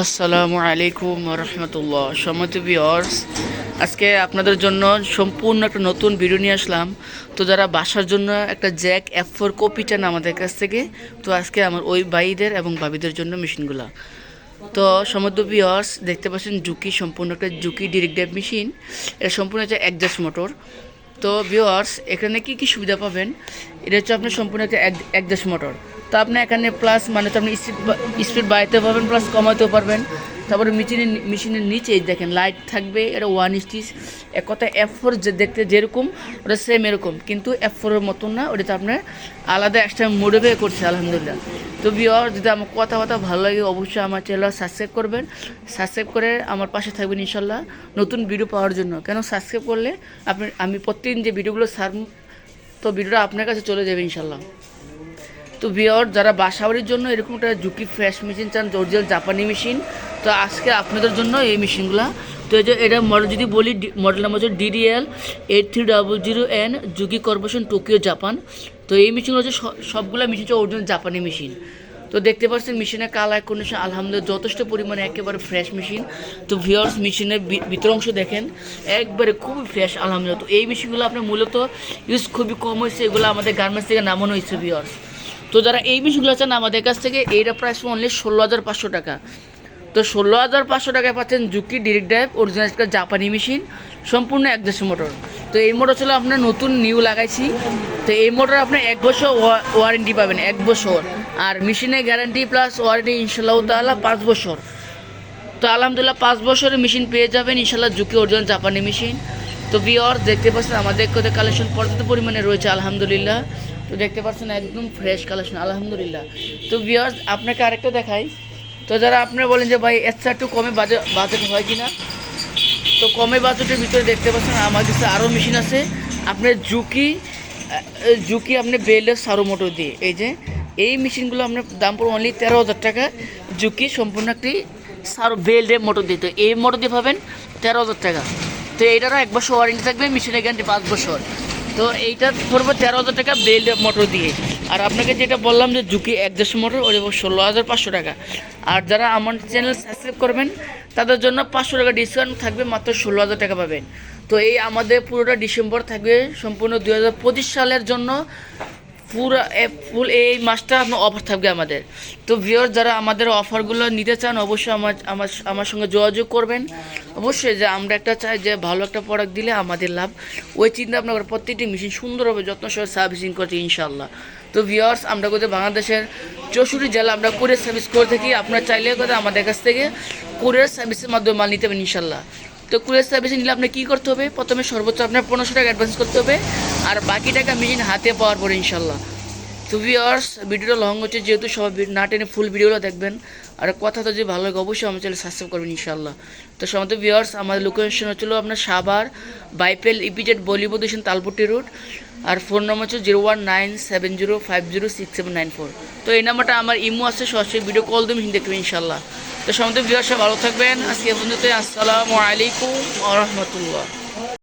আসসালামু আলাইকুম রহমতুল্লাহ। সম্মতি বিয়র্স আজকে আপনাদের জন্য সম্পূর্ণ একটা নতুন ভিডিও নিয়ে আসলাম। তো যারা বাসার জন্য একটা জ্যাক এফ ফোর কপি চান আমাদের কাছ থেকে, তো আজকে আমার ওই ভাইদের এবং ভাবিদের জন্য মেশিনগুলো। তো সমুদ্র বিয়র্স দেখতে পাচ্ছেন জুকি সম্পূর্ণ একটা জুকি ডিরেক্ট ড্রাইভ মেশিন এটা সম্পূর্ণ হচ্ছে অ্যাডজাস্ট মোটর তো ভিওয়ার্স এখানে কি কি সুবিধা পাবেন? এটা হচ্ছে আপনার সম্পূর্ণ একটা এক দেশ মোটর তো আপনি এখানে প্লাস মানে তো আপনি স্পিড স্পিড বাড়াইতেও পারবেন প্লাস কমাতেও পারবেন। তারপরে মেশিনের মেশিনের নিচেই দেখেন লাইট থাকবে, এটা ওয়ান স্টিচ এক কথা এফ ফোর যে দেখতে যেরকম, ওটা সেম এরকম, কিন্তু এফ ফোরের মতন না ওটাতে আপনার আলাদা এক্সট্রা মোডিফাই করছে, আলহামদুলিল্লাহ। তো বিওর যদি আমার কথা কথা ভালো লাগে, অবশ্যই আমার চ্যানেল সাবস্ক্রাইব করবেন। সাবস্ক্রাইব করে আমার পাশে থাকবেন ইনশাল্লাহ নতুন ভিডিও পাওয়ার জন্য। কেন সাবস্ক্রাইব করলে আপনি, আমি প্রতিদিন যে ভিডিওগুলো সার তো ভিডিওটা আপনার কাছে চলে যাবে ইনশাল্লাহ। তো বিয়র যারা বাসাবাড়ির জন্য এরকম একটা ঝুঁকি ফ্রেশ মেশিন চান অরিজিনাল জাপানি মেশিন তো আজকে আপনাদের জন্য এই মেশিনগুলো। তো এই যে এটা মডেল যদি বলি মডেল নাম্বার হচ্ছে DDL eight three double zero N Juki corporation Tokyo Japan তো এই মেশিনগুলো হচ্ছে সবগুলো মেশিন হচ্ছে অরিজিনাল জাপানি মেশিন। তো দেখতে পাচ্ছেন মেশিনের কালার কন্ডিশন আলহামদুলিল্লাহ যথেষ্ট পরিমাণে একেবারে ফ্রেশ মেশিন। তো ভিওর্স মেশিনের ভিতর অংশ দেখেন, একবারে খুবই ফ্রেশ আলহামদুলিল্লাহ। তো এই মেশিনগুলো আপনার মূলত ইউজ খুবই কম হয়েছে, এগুলো আমাদের গার্মেন্টস থেকে নামানো হয়েছে ভিওর্স তো যারা এই মেশিনগুলো চান, আমাদের কাছ থেকে এইটা প্রাইস অনলি ষোলো হাজার পাঁচশো টাকা। তো ষোলো হাজার পাঁচশো টাকায় পাচ্ছেন জুকি ডিরেক্ট ড্রাইভ অরিজিনাল জাপানি মেশিন সম্পূর্ণ এক দেশের মোটর তো এই মোটর ছিল আপনার নতুন নিউ লাগাইছি। তো এই মোটর আপনি এক বছর ওয়ারেন্টি পাবেন, এক বছর। আর মেশিনের গ্যারান্টি প্লাস ওয়ারেন্টি ইনশাল্লাহ তাআলা পাঁচ বছর। তো আলহামদুলিল্লাহ পাঁচ বছরের মেশিন পেয়ে যাবেন, ইনশাল্লাহ জুকি অরিজিনাল জাপানি মেশিন তো বিয়র দেখতে পাচ্ছেন আমাদের কোথাও কালেকশন পর্যাপ্ত পরিমাণে রয়েছে, আলহামদুলিল্লাহ। তো দেখতে পাচ্ছেন একদম ফ্রেশ কালেকশন আলহামদুলিল্লাহ। তো বিয়র আপনাকে আরেকটা দেখাই। তো যারা আপনারা বলেন যে ভাই এর একটু কমে বাজেট বাজেট হয় কি না তো কমে বাজেটের ভিতরে দেখতে পাচ্ছেন আমার কাছে আরও মেশিন আছে। আপনার জুকি জুকি আপনি বেলের সারো মোটর দিয়ে। এই যে, এই মেশিনগুলো আপনার দাম পড়বে অনলি তেরো হাজার টাকা। জুকি সম্পূর্ণ একটি সারো বেল্ডের মোটর দিয়ে। তো এই মোটর দিয়ে পাবেন তেরো হাজার টাকা। তো এইটারও এক বছর ওয়ারেন্টি থাকবে মেশিনের গ্যারান্টি পাঁচ বছর। তো এইটা পড়বে তেরো হাজার টাকা বেল্ড মোটর দিয়ে। আর আপনাকে যেটা বললাম যে ঝুঁকি এক দেড়শো মোটর ওই ষোলো হাজার পাঁচশো টাকা। আর যারা আমার চ্যানেল সাবস্ক্রাইব করবেন, তাদের জন্য পাঁচশো টাকা ডিসকাউন্ট থাকবে, মাত্র ষোলো হাজার টাকা পাবেন। তো এই আমাদের পুরোটা ডিসেম্বর থাকবে সম্পূর্ণ দু হাজার পঁচিশ সালের জন্য। পুরো ফুল, এই মাসটা আপনার অফার থাকবে আমাদের। তো ভিওর যারা আমাদের অফারগুলো নিতে চান, অবশ্যই আমার আমার আমার সঙ্গে যোগাযোগ করবেন। অবশ্যই যে আমরা একটা চাই যে ভালো একটা প্রোডাক্ট দিলে আমাদের লাভ। ওই চিন্তা করে প্রত্যেকটি মেশিন সুন্দরভাবে যত্ন সহ সার্ভিসিং করছি ইনশাল্লাহ তো ভিওর্স আমরা কোথাও বাংলাদেশের চৌষট্টি জেলা আমরা কুরিয়ার সার্ভিস করে থাকি। আপনারা চাইলে কোথাও আমাদের কাছ থেকে কুরিয়ার সার্ভিসের মাধ্যমে মাল নিতে পারেন ইনশাল্লাহ তো কুরিয়ার সার্ভিসে নিলে আপনার কী করতে হবে? প্রথমে সর্বোচ্চ আপনার পনেরোশো টাকা অ্যাডভান্স করতে হবে। আর বাকি টাকা মেশিন হাতে পাওয়ার পরে ইনশাল্লাহ। তো ভিওয়ার্স ভিডিওটা লং হচ্ছে, যেহেতু সব না টেনে ফুল ভিডিওটা দেখবেন। আর কথা তো যদি ভালো লাগে, অবশ্যই আমার চ্যানেল সাবস্ক্রাইব করবেন ইনশাল্লাহ। তো সমস্ত ভিওয়ার্স আমাদের লোকেশন হচ্ছিল আপনার সাভার, বাইপেল, ইপিজেড, বলিউড স্টেশন তালপট্টি রোড। আর ফোন নম্বর হচ্ছে zero one nine seven zero five zero six seven nine four তো এই নাম্বারটা আমার ইমো আছে, সরাসরি ভিডিও কল মেশিন দেখবেন ইনশাল্লাহ। তো সমস্ত ভিওয়ার্স ভালো থাকবেন। আজকে বন্ধুতে আসসালামু আলাইকুম রহমতুল্লাহ।